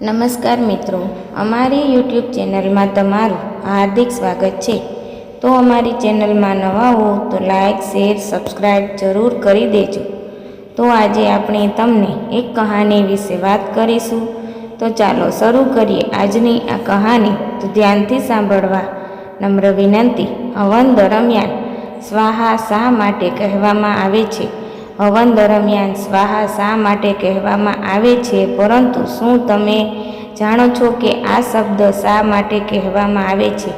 નમસ્કાર મિત્રો, અમારી યુટ્યુબ ચેનલમાં તમારું હાર્દિક સ્વાગત છે. તો અમારી ચેનલમાં નવા હો તો લાઇક શેર સબસ્ક્રાઈબ જરૂર કરી દેજો. તો આજે આપણે તમને એક કહાની વિશે વાત કરીશું. તો ચાલો શરૂ કરીએ આજની આ કહાની. તો ધ્યાનથી સાંભળવા નમ્ર વિનંતી. હવન દરમિયાન સ્વાહા શા માટે કહેવામાં આવે છે? હવન દરમિયાન સ્વાહા શા માટે કહેવામાં આવે છે? પરંતુ શું તમે જાણો છો કે આ શબ્દ શા માટે કહેવામાં આવે છે?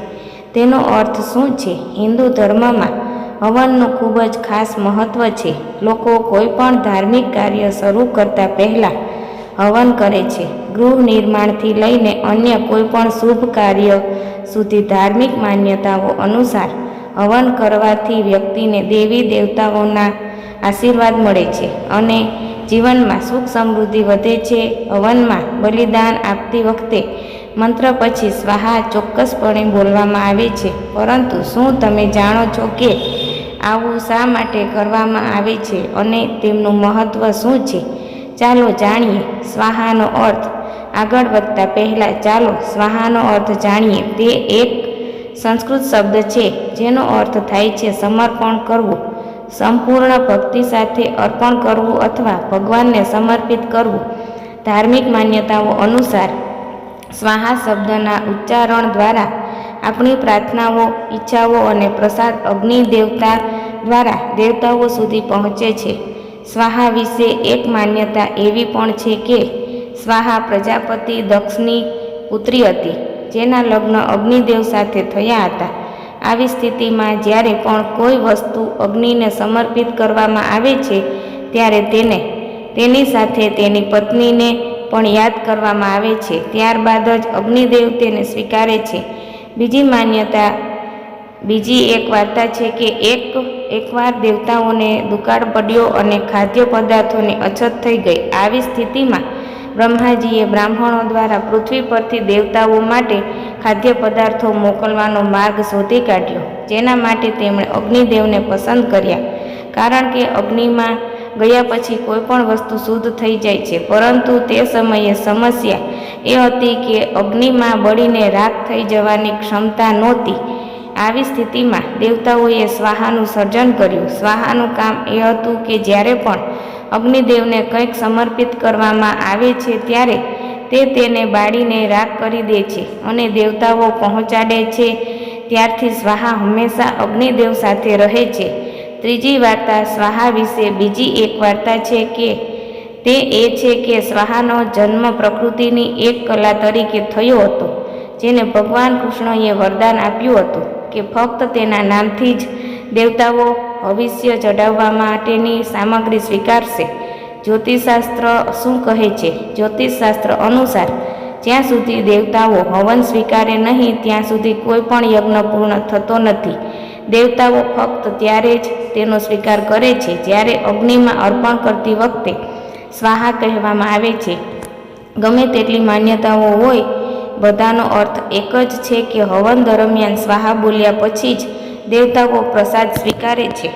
તેનો અર્થ શું છે? હિન્દુ ધર્મમાં હવનનું ખૂબ જ ખાસ મહત્ત્વ છે. લોકો કોઈ પણ ધાર્મિક કાર્ય શરૂ કરતા પહેલાં હવન કરે છે. ગૃહ નિર્માણથી લઈને અન્ય કોઈ પણ શુભ કાર્ય સુધી ધાર્મિક માન્યતાઓ અનુસાર હવન કરવાથી વ્યક્તિને દેવી દેવતાઓના આશીર્વાદ મળે છે અને જીવનમાં સુખ સમૃદ્ધિ વધે છે. હવનમાં બલિદાન આપતી વખતે મંત્ર પછી સ્વાહા ચોક્કસપણે બોલવામાં આવે છે. પરંતુ શું તમે જાણો છો કે આવું શા માટે કરવામાં આવે છે અને તેમનું મહત્ત્વ શું છે? ચાલો જાણીએ સ્વાહાનો અર્થ. આગળ વધતા પહેલાં ચાલો સ્વાહાનો અર્થ જાણીએ. તે એક સંસ્કૃત શબ્દ છે જેનો અર્થ થાય છે સમર્પણ કરવું. સંપૂર્ણ ભક્તિ સાથે અર્પણ કરવું અથવા ભગવાનને સમર્પિત કરવું. ધાર્મિક માન્યતાઓ અનુસાર સ્વાહા શબ્દના ઉચ્ચારણ દ્વારા આપણી પ્રાર્થનાઓ, ઈચ્છાઓ અને પ્રસાદ અગ્નિ દેવતા દ્વારા દેવતાઓ સુધી પહોંચે છે. સ્વાહા વિશે એક માન્યતા એવી પણ છે કે સ્વાહા પ્રજાપતિ દક્ષની પુત્રી હતી, જેના લગ્ન અગ્નિદેવ સાથે થયા હતા. આવી સ્થિતિમાં જ્યારે પણ કોઈ વસ્તુ અગ્નિને સમર્પિત કરવામાં આવે છે, ત્યારે તેને, તેની સાથે તેની પત્નીને પણ યાદ કરવામાં આવે છે. ત્યારબાદ જ અગ્નિદેવ તેને સ્વીકારે છે. બીજી માન્યતા, બીજી એક વાર્તા છે કે એક, એકવાર દેવતાઓને દુકાળ પડ્યો અને ખાદ્ય પદાર્થોની અછત થઈ ગઈ. આવી સ્થિતિમાં બ્રહ્માજીએ બ્રાહ્મણો દ્વારા પૃથ્વી પરથી દેવતાઓ માટે ખાદ્ય પદાર્થો મોકલવાનો માર્ગ શોધી કાઢ્યો. જેના માટે તેમણે અગ્નિદેવને પસંદ કર્યા. કારણ કે અગ્નિમાં ગયા પછી કોઈ પણ વસ્તુ શુદ્ધ થઈ જાય છે. પરંતુ તે સમયે સમસ્યા એ હતી કે અગ્નિમાં બળીને રાખ થઈ જવાની ક્ષમતા નહોતી. આવી સ્થિતિમાં દેવતાઓએ સ્વાહાનું સર્જન કર્યું. સ્વાહાનું કામ એ હતું કે જ્યારે પણ અગ્નિદેવને કંઈક સમર્પિત કરવામાં આવે છે ત્યારે તે તેને બાળીને રાખ કરી દે છે અને દેવતાઓ પહોંચાડે છે. ત્યારથી સ્વાહા હંમેશા અગ્નિદેવ સાથે રહે છે. ત્રીજી વાર્તા સ્વાહા વિશે બીજી એક વાર્તા છે કે તે એ છે કે સ્વાહાનો જન્મ પ્રકૃતિની એક કલા તરીકે થયો હતો, જેને ભગવાન કૃષ્ણએ વરદાન આપ્યું હતું કે ફક્ત તેના નામથી જ દેવતાઓ ભવિષ્ય જડાવવા માટેની સામગ્રી સ્વીકારશે. જ્યોતિષશાસ્ત્ર શું કહે છે? જ્યોતિષશાસ્ત્ર અનુસાર, જ્યાં સુધી દેવતાઓ હવન સ્વીકારે નહીં, ત્યાં સુધી કોઈ પણ યજ્ઞ પૂર્ણ થતો નથી. દેવતાઓ ફક્ત ત્યારે જ તેનો સ્વીકાર કરે છે, જ્યારે અગ્નિમાં અર્પણ કરતી વખતે સ્વાહા કહેવામાં આવે છે. ગમે તેટલી માન્યતાઓ હોય, બધાનો અર્થ એક જ છે કે હવન દરમિયાન સ્વાહા બોલ્યા પછી જ દેવતાઓ પ્રસાદ સ્વીકારે છે.